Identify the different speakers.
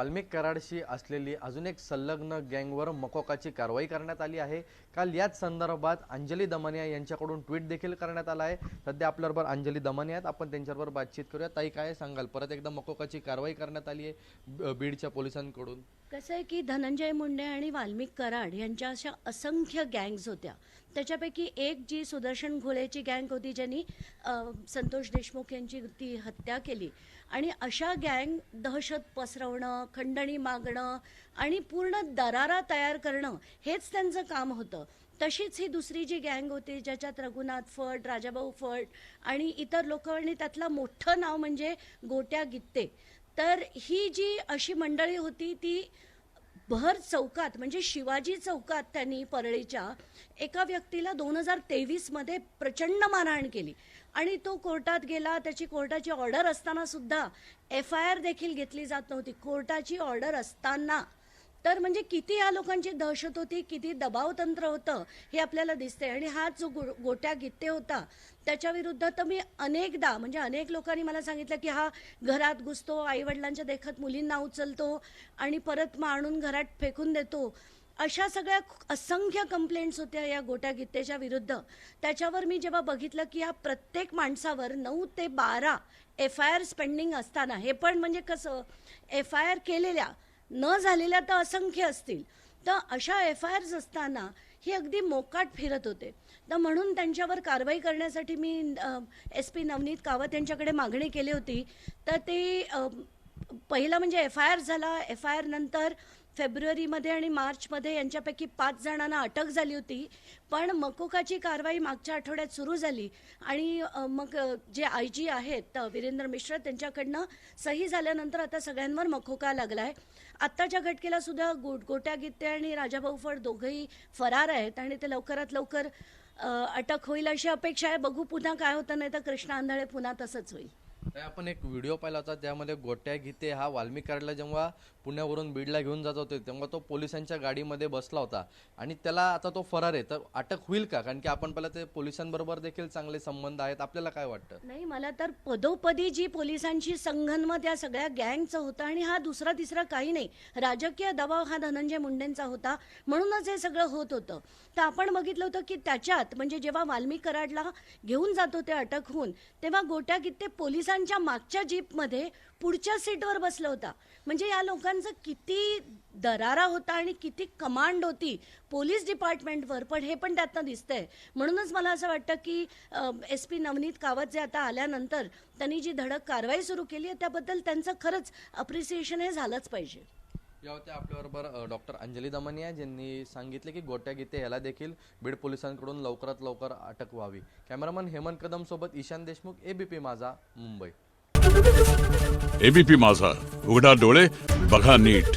Speaker 1: वाल्मिक कराडशी असलेली अजून एक संलग्न गँगवर मकोकाची कारवाई करण्यात आली आहे. काल याच संदर्भात अंजली दमनिया यांच्याकडून ट्विट देखील करण्यात आला आहे. सध्या आपल्याबरोबर अंजली दमनिया आहेत. आपण त्यांच्याबरोबर बातचीत करूया. ताई काय सांगाल? परत एकदा मकोकाची कारवाई करण्यात आली आहे बीडच्या पोलिसांकडून.
Speaker 2: कसं आहे की धनंजय मुंडे आणि वाल्मिक कराड यांच्या अशा असंख्य गँग्स होत्या. त्याच्यापैकी एक जी सुदर्शन घोळेची गँग होती ज्यांनी संतोष देशमुख यांची ती हत्या केली. आणि अशा गँग दहशत पसरवणं खंडणी मागणं आणि पूर्ण दरारा तयार करणं हेच त्यांचं काम होतं. तशीच ही दुसरी जी गँग होती ज्याच्यात रघुनाथ फट राजाभाऊ फट आणि इतर लोक आणि त्यातलं मोठं नाव म्हणजे गोट्या गित्ते. तर ही जी अशी मंडळी होती ती भर चौकात म्हणजे शिवाजी चौकात त्यांनी परळीच्या एका व्यक्तीला दोन हजार तेवीसमध्ये प्रचंड मारहाण केली. आणि तो कोर्टात गेला. त्याची कोर्टाची ऑर्डर असताना सुद्धा एफ आय आर देखील घेतली जात नव्हती. कोर्टाची ऑर्डर असताना तर म्हणजे किती या लोकांची दहशत होती किती दबाव तंत्र होतं हे आपल्याला दिसते आणि हा जो गो- गोट्या गित्ते होता त्याच्या विरुद्ध तर मी अनेकदा म्हणजे अनेक लोकांनी मला सांगितलं की हा घरात घुसतो आईवडिलांच्या देखत मुलींना उचलतो आणि परत मग आणून घरात फेकून देतो. अशा सगळ्या असंख्य कंप्लेंट्स होत्या या गोट्या गित्तेच्या विरुद्ध. त्याच्यावर मी जेव्हा बघितलं की या प्रत्येक माणसावर नऊ ते बारा एफ आय आर पेंडिंग असताना हे पण म्हणजे कसं एफ आय आर केलेल्या न झालेल्या तर असंख्य असतील. तर अशा एफ आय आर्स असताना ही अगदी मोकाट फिरत होते. तर म्हणून त्यांच्यावर कारवाई करण्यासाठी मी एस पी नवनीत कावत यांच्याकडे मागणी केली होती. तर ते पहिला म्हणजे एफ आय आर झाला एफ आय आर नंतर फेब्रुवारीमध्ये आणि मार्चमध्ये यांच्यापैकी पाच जणांना अटक झाली होती. पण मकोकाची कारवाई मागच्या आठवड्यात सुरू झाली आणि मग जे आय जी आहेत वीरेंद्र मिश्र त्यांच्याकडनं सही झाल्यानंतर आता सगळ्यांवर मकोका लागला आहे आत्ताच्या घटकेला सुद्धा गोट गोट्या गित्ते आणि राजाभाऊ फड दोघंही फरार आहेत आणि ते लवकरात लवकर अटक होईल अशी अपेक्षा आहे. बघू पुन्हा काय होतं नाही तर कृष्णा आंधळे पुन्हा तसंच होईल.
Speaker 1: आपण एक व्हिडिओ पाहिला होता त्यामध्ये गोट्या गीते हा वाल्मिकारला जेव्हा पुण्यावरून बीडला घेऊन जात होते तेव्हा तो पोलिसांच्या गाडीमध्ये बसला होता. आणि त्याला आता तो फरार आहे. तर अटक होईल का? कारण की आपण पहिला ते पोलिसांबरोबर देखील चांगले संबंध आहेत. आपल्याला काय वाटतं?
Speaker 2: नाही मला तर पदोपदी जी पोलिसांची संघन्म त्या सगळ्या गँगचं होतं आणि हा दुसरा तिसरा काही नाही. राजकीय दबाव हा धनंजय मुंडेंचा होता. म्हणूनच हे सगळं होत होतं. तर आपण बघितलं होतं की त्याच्यात म्हणजे जेव्हा वाल्मिक कराडला घेऊन जात होते अटक होऊन तेव्हा गोट्या कित्ते पोलिसांच्या मागच्या जीपमध्ये पुढच्या सीटवर बसला होता. म्हणजे या लोकांचं किती दरारा होता आणि किती कमांड होती पोलीस डिपार्टमेंटवर पण हे पण त्यातनं दिसतंय. म्हणूनच मला असं वाटतं की एस पी नवनीत कावत जे आता आल्यानंतर त्यांनी जी धडक कारवाई सुरू केली आहे त्याबद्दल त्यांचं खरंच अप्रिसिएशन हे झालंच पाहिजे.
Speaker 1: या होत्या आपल्याबरोबर डॉक्टर अंजली दमनिया ज्यांनी सांगितले की गोट्या गीते याला देखील बीड पोलिसांकडून लवकरात लवकर अटक व्हावी. कॅमेरामन हेमंत कदम सोबत ईशान देशमुख एबीपी माझा मुंबई.
Speaker 3: एबीपी माझा उघडा डोळे बघा नीट.